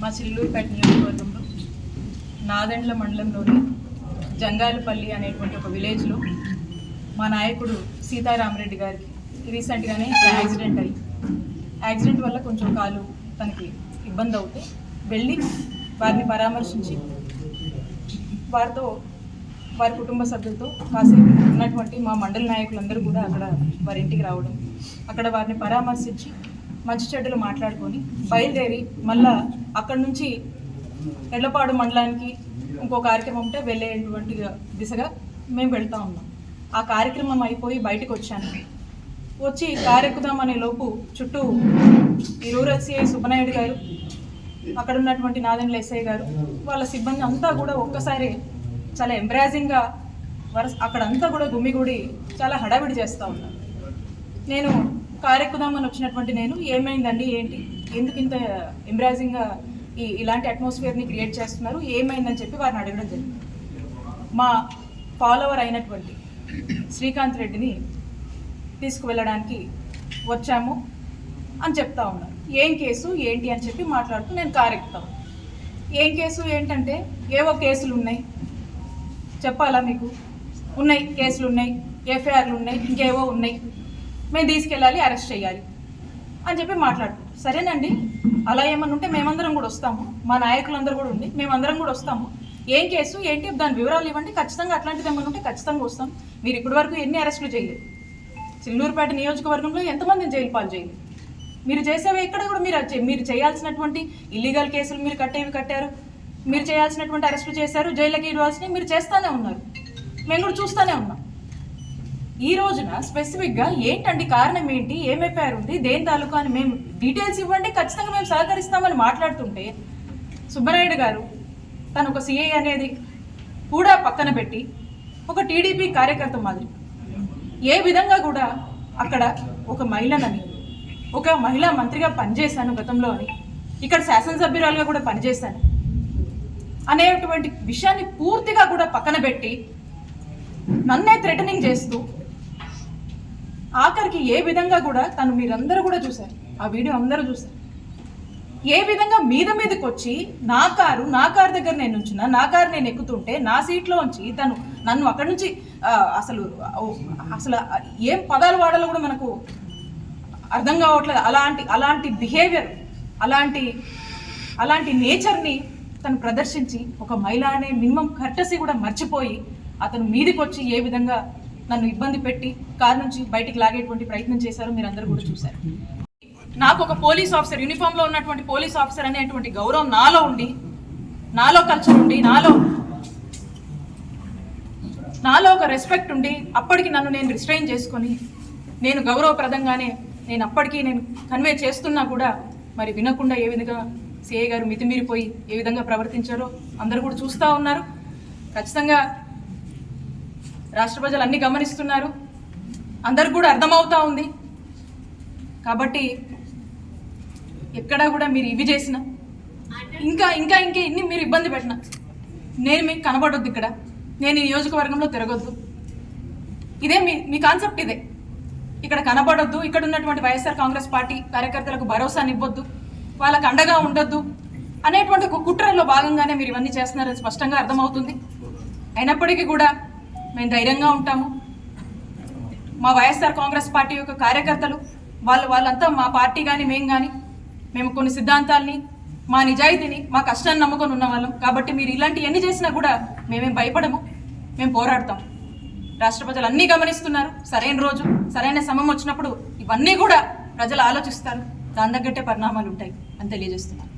మా చిల్లూరుపేట నియోజకవర్గంలో నాదెండ్ల మండలంలోని జంగాలపల్లి అనేటువంటి ఒక విలేజ్లో మా నాయకుడు సీతారామరెడ్డి గారికి రీసెంట్గానే యాక్సిడెంట్ అయ్యి యాక్సిడెంట్ వల్ల కొంచెం కాలు తనకి ఇబ్బంది అవుతే వెళ్ళి వారిని పరామర్శించి వారితో వారి కుటుంబ సభ్యులతో కాసేపు ఉన్నటువంటి మా మండల నాయకులందరూ కూడా అక్కడ వారి ఇంటికి రావడం అక్కడ వారిని పరామర్శించి మంచి చెడ్డలు మాట్లాడుకొని బయలుదేరి మళ్ళా అక్కడి నుంచి ఎడ్లపాడు మండలానికి ఇంకో కార్యక్రమం ఉంటే వెళ్ళేటువంటి దిశగా మేము వెళ్తా ఉన్నాం. ఆ కార్యక్రమం అయిపోయి బయటకు వచ్చాను. వచ్చి కారెక్కుదామనే లోపు చుట్టూ ఈ రూరల్ సిఐ సుబ్బనాయుడు గారు అక్కడ ఉన్నటువంటి నాదెండ్ల ఎస్ఐ గారు వాళ్ళ సిబ్బంది అంతా కూడా ఒక్కసారి చాలా ఎంబ్రాజింగ్గా వరస అక్కడంతా కూడా గుమ్మిగూడి చాలా హడావిడి చేస్తూ ఉన్నారు. నేను కారెక్కుదామని వచ్చినటువంటి నేను ఏమైందండి ఏంటి? ఎందుకు ఇంత ఎంబ్రాజింగ్గా ఈ ఇలాంటి అట్మాస్ఫియర్ని క్రియేట్ చేస్తున్నారు? ఏమైందని చెప్పి వారిని అడగడం జరిగింది. మా ఫాలోవర్ అయినటువంటి శ్రీకాంత్ రెడ్డిని తీసుకువెళ్ళడానికి వచ్చాము అని చెప్తా ఉన్నారు. ఏం కేసు ఏంటి అని చెప్పి మాట్లాడుతూ నేను కారు ఎక్కుతాను ఏం కేసు ఏంటంటే ఏవో కేసులు ఉన్నాయి. చెప్పాలా మీకు? ఉన్నాయి కేసులు ఉన్నాయి ఎఫ్ఐఆర్లు ఉన్నాయి ఇంకేవో ఉన్నాయి. మేము తీసుకెళ్ళాలి అరెస్ట్ చేయాలి అని చెప్పి మాట్లాడుతాం సరేనండి? అలా ఏమన్నా ఉంటే మేమందరం కూడా వస్తాము. మా నాయకులందరూ కూడా ఉండి మేమందరం కూడా వస్తాము. ఏం కేసు? ఏంటి? దాని వివరాలు ఇవ్వండి. ఖచ్చితంగా అట్లాంటిది ఏమైనా ఉంటే ఖచ్చితంగా వస్తాం. మీరు ఇప్పటి వరకు ఎన్ని అరెస్టులు చేయలేదు? చిల్లూరుపేట నియోజకవర్గంలో ఎంతమందిని జైలు పాలు చేయలేదు? మీరు చేసేవి ఎక్కడ కూడా మీరు మీరు చేయాల్సినటువంటి ఇల్లీగల్ కేసులు మీరు కట్టేవి కట్టారు. మీరు చేయాల్సినటువంటి అరెస్టులు చేశారు. జైళ్ళకి ఇవ్వాల్సినవి మీరు చేస్తూనే ఉన్నారు. మేము కూడా చూస్తూనే ఉన్నాం. ఈ రోజున స్పెసిఫిక్గా ఏంటండి కారణం ఏంటి? ఏం ఎఫ్ఐఆర్ ఉంది? దేని తాలూకా అని మేము డీటెయిల్స్ ఇవ్వండి. ఖచ్చితంగా మేము సహకరిస్తామని మాట్లాడుతుంటే సుబ్బరాయుడు గారు తను ఒక సిఐ అనేది కూడా పక్కన పెట్టి ఒక టీడీపీ కార్యకర్త మాదిరి ఏ విధంగా కూడా అక్కడ ఒక మహిళనని ఒక మహిళా మంత్రిగా పనిచేశాను గతంలో అని ఇక్కడ శాసనసభ్యురాలుగా కూడా పనిచేశాను అనేటువంటి విషయాన్ని పూర్తిగా కూడా పక్కన పెట్టి నన్నే థ్రెటనింగ్ చేస్తూ ఆఖరికి ఏ విధంగా కూడా తను మీరందరూ కూడా చూశారు. ఆ వీడియో అందరూ చూశారు. ఏ విధంగా మీద మీదకి వచ్చి నా కారు నా కారు దగ్గర నేను ఉంచిన నా కారు నేను ఎక్కుతుంటే నా సీట్లో ఉంచి తను నన్ను అక్కడి నుంచి అసలు అసలు ఏం పదాలు వాడాలో కూడా మనకు అర్థం కావట్లేదు. అలాంటి అలాంటి బిహేవియర్ అలాంటి అలాంటి నేచర్ని తను ప్రదర్శించి ఒక మహిళ అనే మినిమం కర్టసీ కూడా మర్చిపోయి అతను మీదకి వచ్చి ఏ విధంగా నన్ను ఇబ్బంది పెట్టి కారు నుంచి బయటికి లాగేటువంటి ప్రయత్నం చేశారు మీరు అందరూ కూడా చూశారు. నాకు ఒక పోలీస్ ఆఫీసర్ యూనిఫామ్లో ఉన్నటువంటి పోలీస్ ఆఫీసర్ అనేటువంటి గౌరవం నాలో ఉండి నాలో కల్చర్ ఉండి నాలో నాలో ఒక రెస్పెక్ట్ ఉండి అప్పటికి నన్ను నేను రిస్ట్రైన్ చేసుకొని నేను గౌరవప్రదంగానే నేను అప్పటికీ నేను కన్వే చేస్తున్నా కూడా మరి వినకుండా ఏ విధంగా సిఐ గారు మితిమీరిపోయి ఏ విధంగా ప్రవర్తించారో అందరూ కూడా చూస్తూ ఉన్నారు. ఖచ్చితంగా రాష్ట్ర ప్రజలు అన్ని గమనిస్తున్నారు. అందరికి కూడా అర్థమవుతా ఉంది. కాబట్టి ఎక్కడా కూడా మీరు ఇవి చేసిన ఇంకా ఇంకా ఇంకా ఇన్ని మీరు ఇబ్బంది పెట్టిన నేను మీకు కనబడొద్దు ఇక్కడ. నేను ఈ నియోజకవర్గంలో తిరగొద్దు. ఇదే మీ మీ కాన్సెప్ట్ ఇదే. ఇక్కడ కనబడొద్దు. ఇక్కడ ఉన్నటువంటి వైఎస్ఆర్ కాంగ్రెస్ పార్టీ కార్యకర్తలకు భరోసానివ్వద్దు. వాళ్ళకు అండగా ఉండొద్దు. అనేటువంటి ఒక కుట్రలో భాగంగానే మీరు ఇవన్నీ చేస్తున్నారని స్పష్టంగా అర్థమవుతుంది. అయినప్పటికీ కూడా మేము ధైర్యంగా ఉంటాము. మా వైఎస్ఆర్ కాంగ్రెస్ పార్టీ యొక్క కార్యకర్తలు వాళ్ళు వాళ్ళంతా మా పార్టీ కానీ మేము కానీ మేము కొన్ని సిద్ధాంతాల్ని మా నిజాయితీని మా కష్టాన్ని నమ్ముకొని ఉన్న వాళ్ళం కాబట్టి మీరు ఇలాంటి ఎన్ని చేసినా కూడా మేమేం భయపడము మేము పోరాడతాం. రాష్ట్ర ప్రజలు అన్నీ గమనిస్తున్నారు. సరైన రోజు సరైన సమయం వచ్చినప్పుడు ఇవన్నీ కూడా ప్రజలు ఆలోచిస్తారు. దాని తగ్గట్టే పరిణామాలు ఉంటాయి అని తెలియజేస్తున్నారు